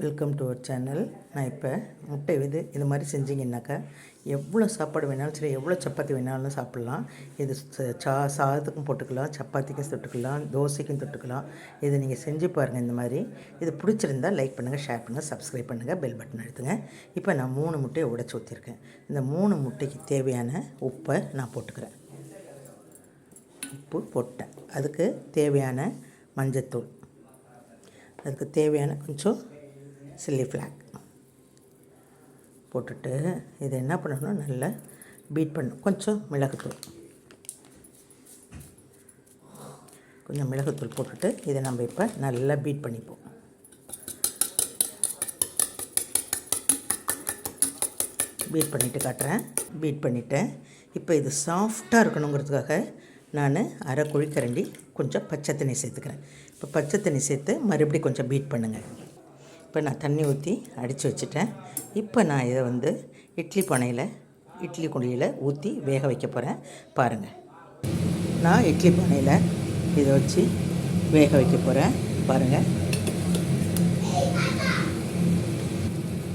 Welcome to our channel நான் இப்போ முட்டை இது இது மாதிரி செஞ்சிங்கன்னாக்கா எவ்வளோ சாப்பாடு வேணாலும் சரி எவ்வளோ சப்பாத்தி வேணாலும் சாப்பிட்லாம். இது சா சாதத்துக்கும் போட்டுக்கலாம் சப்பாத்திக்கும் தொட்டுக்கலாம் தோசைக்கும் தொட்டுக்கலாம். இதை நீங்கள் செஞ்சு பாருங்கள் இந்த மாதிரி. இது பிடிச்சிருந்தா லைக் பண்ணுங்கள் ஷேர் பண்ணுங்கள் சப்ஸ்கிரைப் பண்ணுங்கள் பெல் பட்டன் அழுத்துங்க. இப்போ நான் மூணு முட்டையை உடச்சி ஊற்றிருக்கேன் இந்த மூணு முட்டைக்கு தேவையான உப்பை நான் போட்டுக்கிறேன். உப்பு போட்டேன். அதுக்கு தேவையான மஞ்சத்தூள். அதுக்கு தேவையான கொஞ்சம் சில்லி ஃப்ளாக் போட்டுட்டு இதை என்ன பண்ணணும் நல்லா பீட் பண்ணணும். கொஞ்சம் மிளகுத்தூள். கொஞ்சம் மிளகுத்தூள் போட்டுட்டு இதை நம்ம இப்போ நல்லா பீட் பண்ணிப்போம். பீட் பண்ணிவிட்டு காட்டுறேன். பீட் பண்ணிவிட்டேன் இப்போ இது சாஃப்டாக இருக்கணுங்கிறதுக்காக நான் அரை குழிக்கரண்டி கொஞ்சம் பச்சை தண்ணி சேர்த்துக்கிறேன். இப்போ பச்சை தண்ணி சேர்த்து மறுபடியும் கொஞ்சம் பீட் பண்ணுங்கள் இப்போ நான் தண்ணி ஊற்றி அடித்து வச்சுட்டேன். இப்போ நான் இதை வந்து இட்லி பானையில் இட்லி குழியில் ஊற்றி வேக வைக்க போகிறேன் பாருங்கள் நான் இட்லி பானையில் இதை வச்சு வேக வைக்க போகிறேன் பாருங்கள்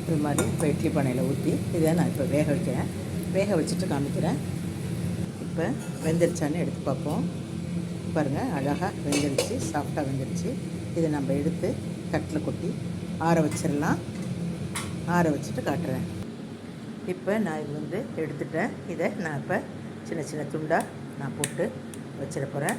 இது மாதிரி இப்போ இட்லி பானையில் ஊற்றி இதை நான் இப்போ வேக வைக்கிறேன். வேக வச்சுட்டு காமிக்கிறேன். இப்போ வெந்துருச்சான்னு எடுத்து பார்ப்போம். பாருங்கள் அழகாக வெந்துருச்சு சாஃப்டாக வெந்துருச்சு. இதை நம்ம எடுத்து தட்டில் கொட்டி ஆற வச்சிடலாம் ஆற வச்சுட்டு காட்டுறேன். இப்போ நான் இது வந்து எடுத்துட்டேன். இதை நான் இப்போ சின்ன சின்ன துண்டாக நான் போட்டு வச்சிட போகிறேன்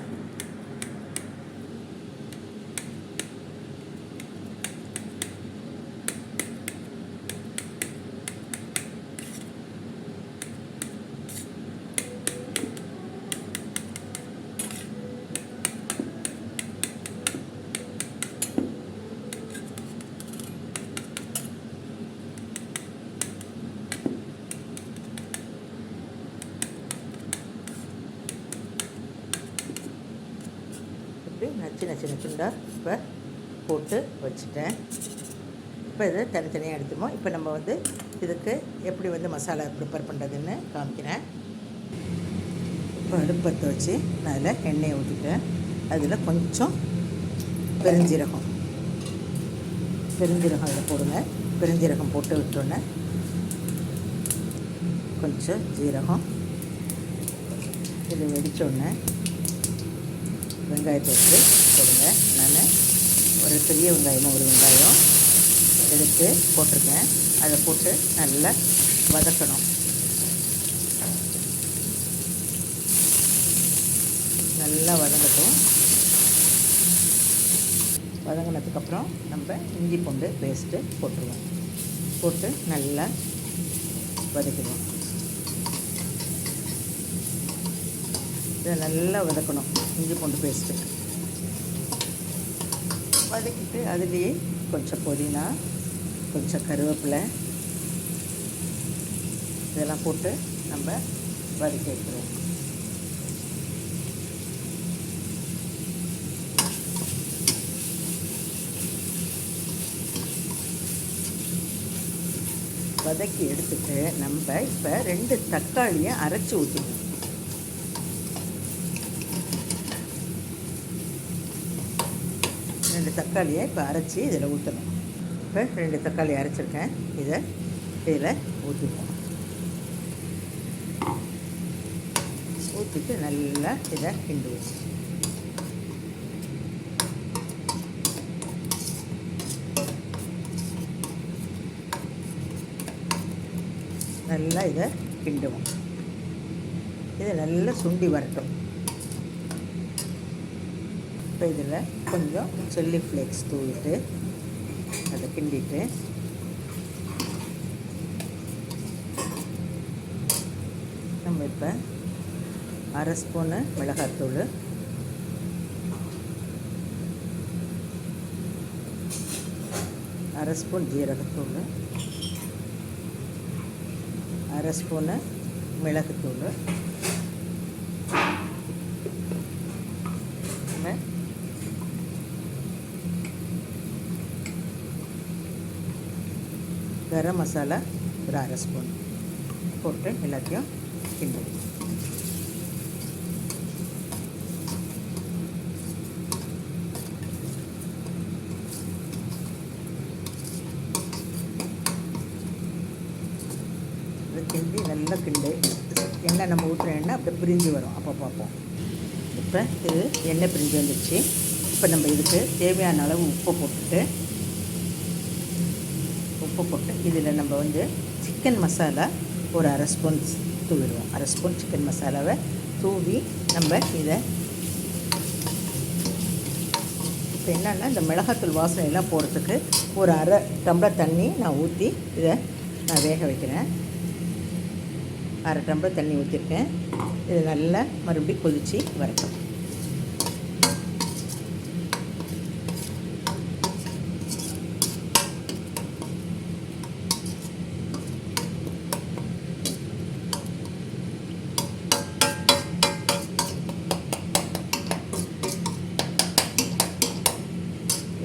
நான் சின்ன சின்ன துண்டாக இப்போ போட்டு வச்சுட்டேன். இப்போ இதை தனித்தனியாக எடுத்துமோ இப்போ நம்ம வந்து இதுக்கு எப்படி வந்து மசாலா ப்ரிப்பேர் பண்ணுறதுன்னு காமிக்கிறேன். இப்போ அடுப்பத்தை வச்சு நான் அதில் எண்ணெயை ஊற்றிட்டேன் அதில் கொஞ்சம் பெருஞ்சீரகம். பெருஞ்சீரகம் அதில் போடுங்க. பெருஞ்சீரகம் போட்டு விட்டோன்னே கொஞ்சம் ஜீரகம். இது வெடித்தோடனே வெங்காயத்தை எடுத்து போடுங்க. நான் ஒரு பெரிய வெங்காயமாக ஒரு வெங்காயம் எடுத்து போட்டிருக்கேன். அதை போட்டு நல்லா வதக்கணும். நல்லா வதங்கட்டும். வதங்கினதுக்கப்புறம் நம்ம இஞ்சி பூண்டு பேஸ்ட்டு போட்டுருவோம். போட்டு நல்லா வதக்கிடுவோம். இதை நல்லா வதக்கணும். இஞ்சி பூண்டு பேஸ்ட்டு. வதக்கிட்டு அதுலேயே கொஞ்சம் புதினா கொஞ்சம் கருவேப்பிலை. இதெல்லாம் போட்டு நம்ம வதக்கி வைக்கிறோம் வதக்கி எடுத்துட்டு நம்ம இப்போ ரெண்டு தக்காளியை அரைச்சி ஊற்றிக்கணும் ரெண்டு தக்காளியை இப்போ அரைச்சி இதில் ஊற்றணும் இப்போ ரெண்டு தக்காளி அரைச்சிருக்கேன். இதை இதில் ஊற்றிப்போம் ஊற்றிட்டு நல்லா இதை கிண்டுவோம் நல்லா இதை கிண்டுவோம். இதை நல்லா சுண்டி வரட்டும். இப்போ இதில் கொஞ்சம் சில்லி ஃப்ளேக்ஸ் தூவிட்டு அதை கிண்டிட்டு நம்ம இப்போ அரை ஸ்பூனு மிளகாத்தூள் அரை ஸ்பூன் ஜீரகத்தூள் அரை ஸ்பூனு மிளகுத்தூள் கரம் மசாலா ஒரு அரை ஸ்பூன் போட்டு எல்லாத்தையும் கிண்டி. கிண்டி நல்லா கிண்டு. எண்ணெய் நம்ம ஊற்றுற எண்ணெய் அப்படியே பிரிஞ்சு வரும். அப்போ பார்ப்போம். இப்போ இது எண்ணெய் பிரிஞ்சு வந்துடுச்சு இப்போ நம்ம இதுக்கு தேவையான அளவு உப்பு போட்டுட்டு உப்பு போட்டு இதில் நம்ம வந்து சிக்கன் மசாலா ஒரு அரை ஸ்பூன் தூவிடுவோம். அரை ஸ்பூன் சிக்கன் மசாலாவை தூவி நம்ம இதை இப்போ என்னென்னா இந்த மிளகாத்தூள் வாசனையெல்லாம் போடுறதுக்கு போகிறதுக்கு ஒரு அரை டம்ளர் தண்ணி நான் ஊற்றி இதை நான் வேக வைக்கிறேன். அரை டம்ளர் தண்ணி ஊற்றிருக்கேன் இது நல்லா மறுபடியும் கொதித்து வரட்டும்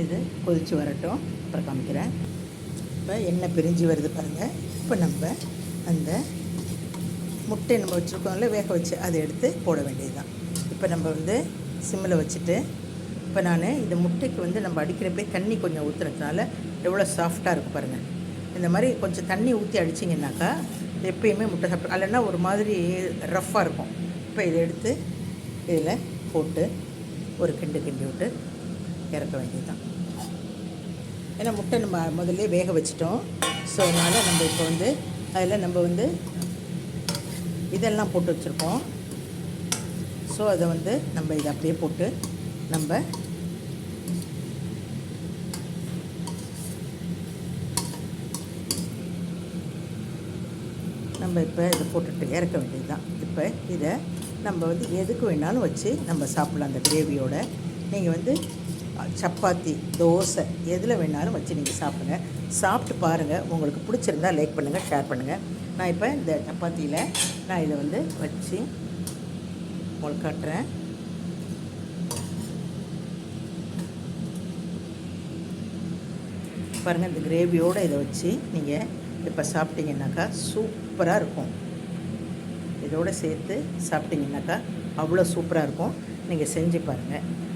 இது கொதித்து வரட்டும். அப்புறம் காமிக்கிறேன். இப்போ எண்ணெய் பிரிஞ்சு வருது பாருங்கள் இப்போ நம்ம அந்த முட்டை நம்ம வச்சுருக்கோம்ல வேக வச்சு அதை எடுத்து போட வேண்டியது தான் இப்போ நம்ம வந்து சிம்மில் வச்சுட்டு இப்போ நான் இந்த முட்டைக்கு வந்து நம்ம அடிக்கிறப்பே தண்ணி கொஞ்சம் ஊற்றுறதுனால எவ்வளோ சாஃப்டாக இருக்கும் பாருங்கள் இந்த மாதிரி கொஞ்சம் தண்ணி ஊற்றி அடிச்சிங்கனாக்கா எப்பயுமே முட்டை சாப்பிட்டு இல்லைன்னா ஒரு மாதிரி ரஃப்பாக இருக்கும். இப்போ இதை எடுத்து இதில் போட்டு ஒரு கிண்டு கிண்டி விட்டு இறக்க வேண்டியது தான் ஏன்னா முட்டை நம்ம முதல்ல வேக வச்சிட்டோம். ஸோ அதனால் நம்ம இப்போ வந்து அதில் நம்ம வந்து இதெல்லாம் போட்டு வச்சுருக்கோம். ஸோ அதை வந்து நம்ம இதை அப்படியே போட்டு நம்ம நம்ம இப்போ இதை போட்டுட்டு இறக்க வேண்டியது தான் இப்போ இதை நம்ம வந்து எதுக்கு வேணாலும் வச்சு நம்ம சாப்பிட்லாம் அந்த கிரேவியோட. நீங்கள் வந்து சப்பாத்தி தோசை எதில் வேணாலும் வச்சு நீங்கள் சாப்பிடுங்க. சாப்பிட்டு பாருங்கள் உங்களுக்கு பிடிச்சிருந்தா லைக் பண்ணுங்கள் ஷேர் பண்ணுங்கள் நான் இப்போ இந்த சப்பாத்தியில் நான் இதை வந்து வச்சு உங்களுக்கு காட்டுறேன். பாருங்கள் இந்த கிரேவியோடு இதை வச்சு நீங்கள் இப்போ சாப்பிட்டீங்கன்னாக்கா சூப்பராக இருக்கும். இதோடு சேர்த்து சாப்பிட்டீங்கன்னாக்கா அவ்வளோ சூப்பராக இருக்கும். நீங்கள் செஞ்சு பாருங்கள்